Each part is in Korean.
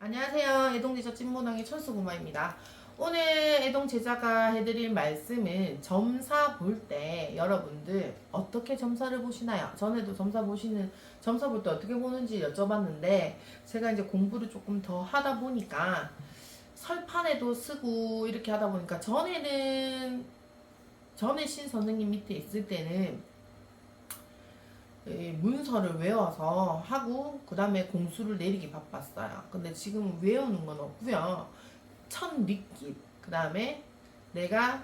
안녕하세요. 애동제자 찐모당의 천수구마입니다. 오늘 애동 제자가 해드릴 말씀은 점사 볼 때 여러분들 어떻게 점사를 보시나요? 전에도 점사 보시는 점사 볼 때 어떻게 보는지 여쭤봤는데 제가 이제 공부를 조금 더 하다 보니까 설판에도 쓰고 이렇게 하다 보니까 전에는 전에 신 선생님 밑에 있을 때는 이 문서를 외워서 하고 그 다음에 공수를 내리기 바빴어요. 근데 지금 외우는 건 없고요. 첫 느낌 그 다음에 내가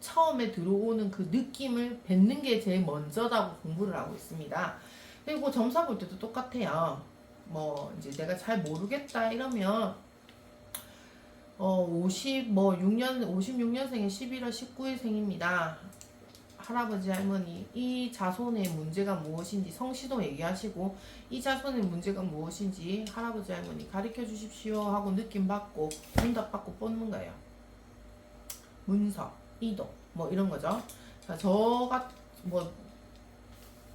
처음에 들어오는 그 느낌을 뱉는 게 제일 먼저다고 공부를 하고 있습니다. 그리고 점사 볼 때도 똑같아요. 뭐 이제 내가 잘 모르겠다 이러면 어 50, 뭐 6년, 56년생의 11월 19일 생입니다. 할아버지 할머니 이 자손의 문제가 무엇인지 성씨도 얘기하시고 이 자손의 문제가 무엇인지 할아버지 할머니 가르쳐 주십시오 하고 느낌 받고 응답 받고 뽑는 거예요. 문서, 이동 뭐 이런 거죠. 자, 저가 뭐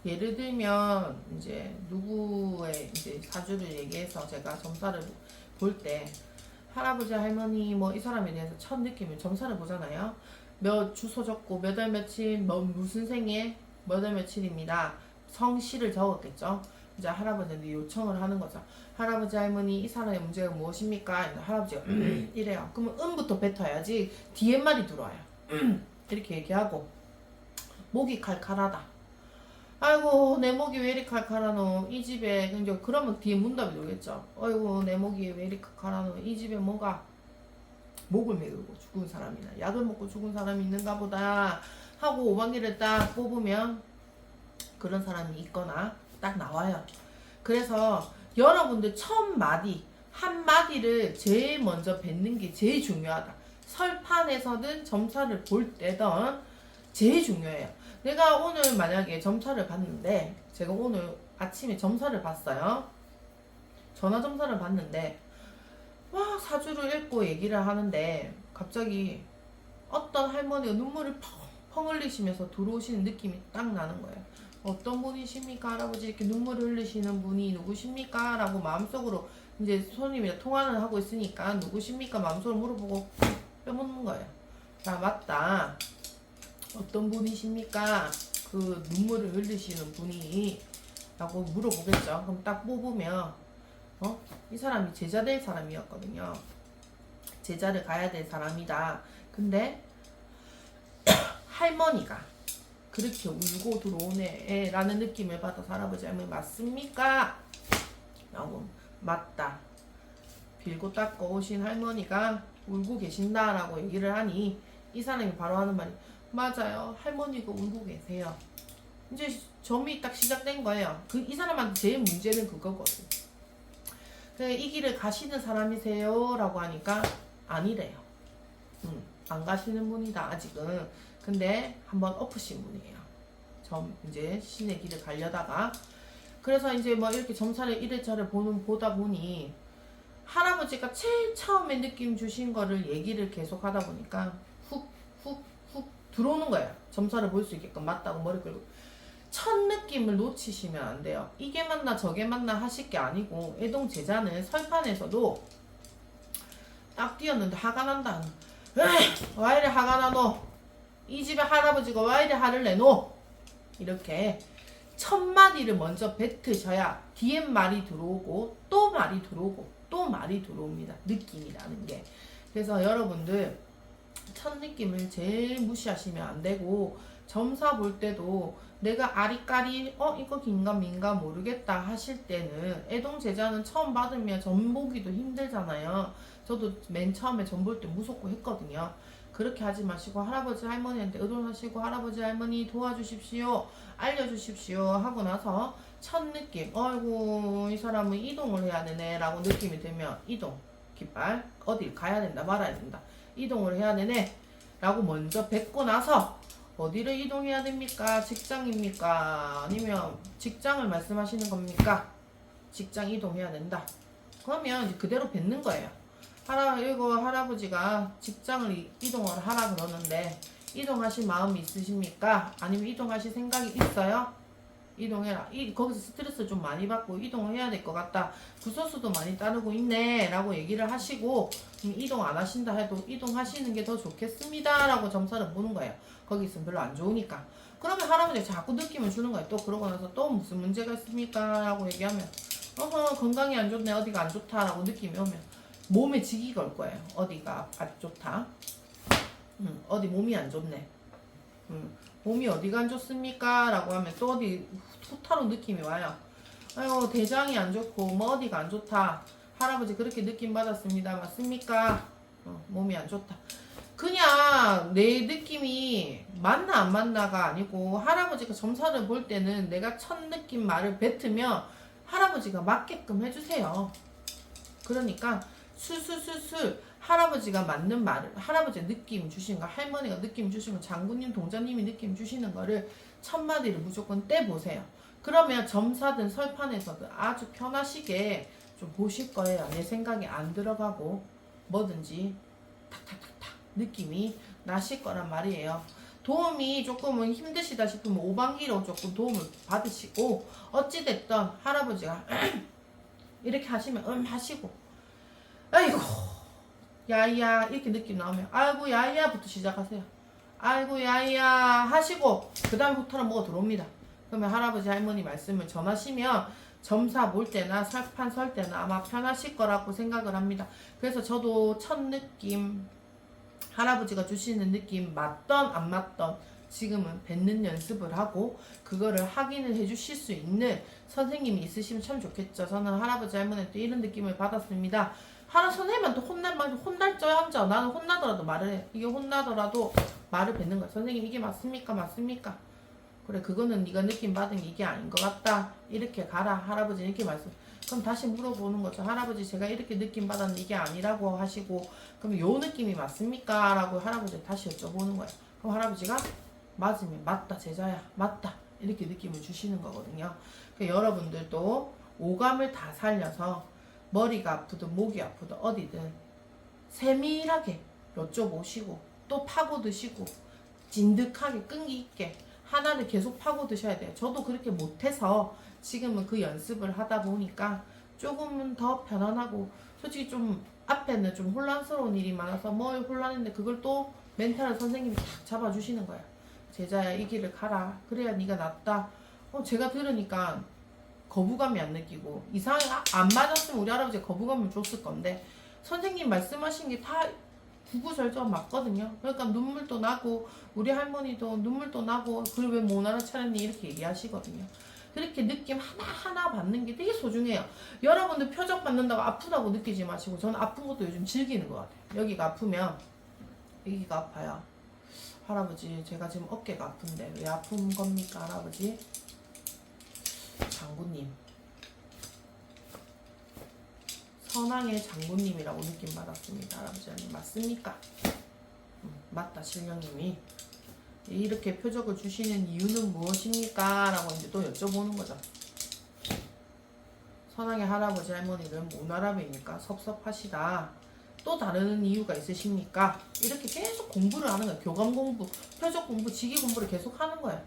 예를 들면 이제 누구의 이제 사주를 얘기해서 제가 점사를 볼 때 할아버지 할머니 뭐 이 사람에 대해서 첫 느낌을 점사를 보잖아요. 몇 주소 적고 몇 월 며칠 뭐 무슨 생에 몇월 며칠입니다. 성씨를 적었겠죠. 이제 할아버지한테 요청을 하는 거죠. 할아버지 할머니 이 사람의 문제가 무엇입니까? 할아버지가 음, 이래요. 그러면 음부터 뱉어야지 뒤에 말이 들어와요. 음, 이렇게 얘기하고 목이 칼칼하다. 아이고 내 목이 왜 이리 칼칼하노 이 집에 근데 그러면 뒤에 문답이 들겠죠. 아이고 내 목이 왜 이리 칼칼하노 이 집에 뭐가 목을 메고 죽은 사람이나 약을 먹고 죽은 사람이 있는가 보다 하고 오방기를 딱 뽑으면 그런 사람이 있거나 딱 나와요. 그래서 여러분들 첫 마디 한 마디를 제일 먼저 뱉는 게 제일 중요하다. 설판에서든 점사를 볼 때든 제일 중요해요. 내가 오늘 만약에 점사를 봤는데 제가 오늘 아침에 점사를 봤어요. 전화 점사를 봤는데 와 사주를 읽고 얘기를 하는데 갑자기 어떤 할머니가 눈물을 펑펑 흘리시면서 들어오시는 느낌이 딱 나는 거예요. 어떤 분이십니까 할아버지 이렇게 눈물을 흘리시는 분이 누구십니까? 라고 마음속으로 이제 손님이랑 통화를 하고 있으니까 누구십니까? 마음속으로 물어보고 빼먹는 거예요. 아 맞다. 어떤 분이십니까? 그 눈물을 흘리시는 분이 라고 물어보겠죠. 그럼 딱 뽑으면 어? 이 사람이 제자 될 사람이었거든요. 제자를 가야 될 사람이다. 근데 할머니가 그렇게 울고 들어오네 라는 느낌을 받아서 할아버지 할머니 맞습니까? 라고 맞다. 빌고 닦고 오신 할머니가 울고 계신다 라고 얘기를 하니 이 사람이 바로 하는 말이 맞아요. 할머니가 울고 계세요. 이제 점이 딱 시작된 거예요. 그 이 사람한테 제일 문제는 그거거든. 네, 이 길을 가시는 사람이세요? 라고 하니까 아니래요. 음, 안 가시는 분이다, 아직은. 근데 한번 엎으신 분이에요. 점, 이제 신의 길을 가려다가. 그래서 이제 뭐 이렇게 점사를 이래저래 보는, 보다 보니 할아버지가 제일 처음에 느낌 주신 거를 얘기를 계속 하다 보니까 훅, 훅, 훅 들어오는 거예요. 점사를 볼 수 있게끔 맞다고 머리 끌고. 첫 느낌을 놓치시면 안 돼요. 이게 맞나 저게 맞나 하실 게 아니고 애동 제자는 설판에서도 딱 뛰었는데 화가 난다. 와 이래 화가 나노? 이 집에 할아버지가 와 이래 화를 내노? 이렇게 첫 마디를 먼저 뱉으셔야 뒤에 말이 들어오고 또 말이 들어오고 또 말이 들어옵니다. 느낌이라는 게. 그래서 여러분들 첫 느낌을 제일 무시하시면 안 되고 점사 볼 때도 내가 아리까리 어 이거 긴가 민가 모르겠다 하실 때는 애동 제자는 처음 받으면 점 보기도 힘들잖아요. 저도 맨 처음에 점 볼 때 무섭고 했거든요. 그렇게 하지 마시고 할아버지 할머니한테 의존하시고 할아버지 할머니 도와주십시오 알려주십시오 하고 나서 첫 느낌 어이구 이 사람은 이동을 해야 되네 라고 느낌이 들면 이동 깃발 어딜 가야 된다 말아야 된다 이동을 해야 되네 라고 먼저 뱉고 나서 어디를 이동해야 됩니까? 직장입니까? 아니면 직장을 말씀하시는 겁니까? 직장 이동해야 된다. 그러면 이제 그대로 뱉는 거예요. 할아, 이거 할아버지가 직장을 이- 이동을 하라 그러는데 이동하실 마음이 있으십니까? 아니면 이동하실 생각이 있어요? 이동해라. 이, 거기서 스트레스 좀 많이 받고 이동해야 될 것 같다. 구설수도 많이 따르고 있네. 라고 얘기를 하시고, 음, 이동 안 하신다 해도 이동하시는 게 더 좋겠습니다. 라고 점사를 보는 거예요. 거기 있으면 별로 안 좋으니까. 그러면 할아버지가 자꾸 느낌을 주는 거예요. 또 그러고 나서 또 무슨 문제가 있습니까? 라고 얘기하면, 어허, 건강이 안 좋네. 어디가 안 좋다. 라고 느낌이 오면, 몸에 직이 걸 거예요. 어디가 안 좋다. 음, 어디 몸이 안 좋네. 음, 몸이 어디가 안 좋습니까? 라고 하면 또 어디 후타로 느낌이 와요. 아유, 대장이 안 좋고, 뭐 어디가 안 좋다. 할아버지 그렇게 느낌 받았습니다. 맞습니까? 어, 몸이 안 좋다. 그냥 내 느낌이 맞나 안 맞나가 아니고, 할아버지가 점사를 볼 때는 내가 첫 느낌 말을 뱉으면 할아버지가 맞게끔 해주세요. 그러니까, 술술술술 할아버지가 맞는 말을 할아버지 느낌 주시는 거 할머니가 느낌 주시는 거 장군님 동자님이 느낌 주시는 거를 첫 마디를 무조건 떼보세요. 그러면 점사든 설판에서든 아주 편하시게 좀 보실 거예요. 내 생각이 안 들어가고 뭐든지 탁탁탁탁 느낌이 나실 거란 말이에요. 도움이 조금은 힘드시다 싶으면 오방기로 조금 도움을 받으시고 어찌됐든 할아버지가 이렇게 하시면 음 하시고 아이고 야야 이렇게 느낌 나오면 아이고 야야부터 시작하세요. 아이고 야야 하시고 그 다음부터는 뭐가 들어옵니다. 그러면 할아버지 할머니 말씀을 전하시면 점사 볼 때나 설판 설 때나 아마 편하실 거라고 생각을 합니다. 그래서 저도 첫 느낌 할아버지가 주시는 느낌 맞던 안 맞던 지금은 뱉는 연습을 하고 그거를 확인을 해주실 수 있는 선생님이 있으시면 참 좋겠죠. 저는 할아버지 할머니한테 이런 느낌을 받았습니다. 하나 선생님한테 혼날 말 혼날 줄 앉아. 나는 혼나더라도 말을 해. 이게 혼나더라도 말을 뱉는 거야. 선생님 이게 맞습니까? 맞습니까? 그래 그거는 네가 느낌 받은 게 이게 아닌 것 같다. 이렇게 가라. 할아버지 이렇게 말씀. 그럼 다시 물어보는 거죠. 할아버지 제가 이렇게 느낌 받았는데 이게 아니라고 하시고 그럼 요 느낌이 맞습니까? 라고 할아버지 다시 여쭤보는 거예요. 그럼 할아버지가 맞으면 맞다 제자야 맞다 이렇게 느낌을 주시는 거거든요. 그 여러분들도 오감을 다 살려서 머리가 아프든 목이 아프든 어디든 세밀하게 여쭤보시고 또 파고 드시고 진득하게 끈기 있게 하나를 계속 파고 드셔야 돼요. 저도 그렇게 못해서 지금은 그 연습을 하다 보니까 조금은 더 편안하고 솔직히 좀 앞에는 좀 혼란스러운 일이 많아서 뭘 혼란했는데 그걸 또 멘탈을 선생님이 딱 잡아주시는 거예요. 제자야 이 길을 가라. 그래야 네가 낫다. 어, 제가 들으니까 거부감이 안 느끼고 이상하게 아- 안 맞았으면 우리 할아버지 거부감을 줬을 건데 선생님 말씀하신 게 다 구구절절 맞거든요. 그러니까 눈물도 나고 우리 할머니도 눈물도 나고 그걸 왜 못 알아차렸니 이렇게 얘기하시거든요. 그렇게 느낌 하나하나 받는 게 되게 소중해요. 여러분들 표적 받는다고 아프다고 느끼지 마시고 저는 아픈 것도 요즘 즐기는 것 같아요. 여기가 아프면 여기가 아파요. 할아버지 제가 지금 어깨가 아픈데 왜 아픈 겁니까 할아버지? 장군님 선왕의 장군님이라고 느낌 받았습니다 할아버지님 맞습니까? 음, 맞다 신령님이 이렇게 표적을 주시는 이유는 무엇입니까? 라고 이제 또 여쭤보는 거죠 선왕의 할아버지 할머니는 모나라입니까? 섭섭하시다 또 다른 이유가 있으십니까? 이렇게 계속 공부를 하는 거예요 교감 공부, 표적 공부, 직위 공부를 계속 하는 거예요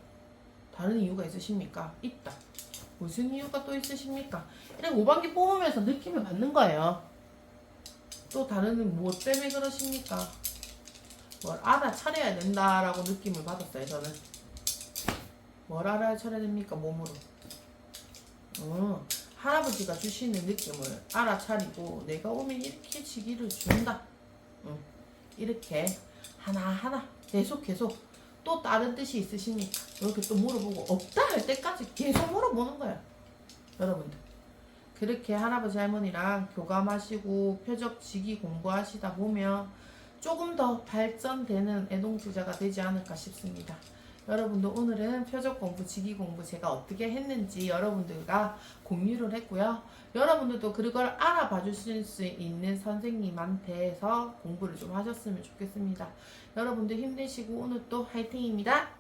다른 이유가 있으십니까? 있다 무슨 이유가 또 있으십니까? 이렇게 오반기 뽑으면서 느낌을 받는 거예요. 또 다른 무엇 때문에 그러십니까? 뭘 알아차려야 된다라고 느낌을 받았어요, 저는. 뭘 알아차려야 됩니까, 몸으로? 어, 할아버지가 주시는 느낌을 알아차리고 내가 오면 이렇게 지기를 준다. 응, 이렇게 하나하나 계속 계속 또 다른 뜻이 있으십니까? 이렇게 또 물어보고 없다 할 때까지 계속 물어보는 거예요. 여러분들. 그렇게 할아버지 할머니랑 교감하시고 표적 지기 공부하시다 보면 조금 더 발전되는 애동투자가 되지 않을까 싶습니다. 여러분들 오늘은 표적 공부, 지기 공부 제가 어떻게 했는지 여러분들과 공유를 했고요. 여러분들도 그걸 알아봐 주실 수 있는 선생님한테서 공부를 좀 하셨으면 좋겠습니다. 여러분들 힘내시고 오늘 또 화이팅입니다.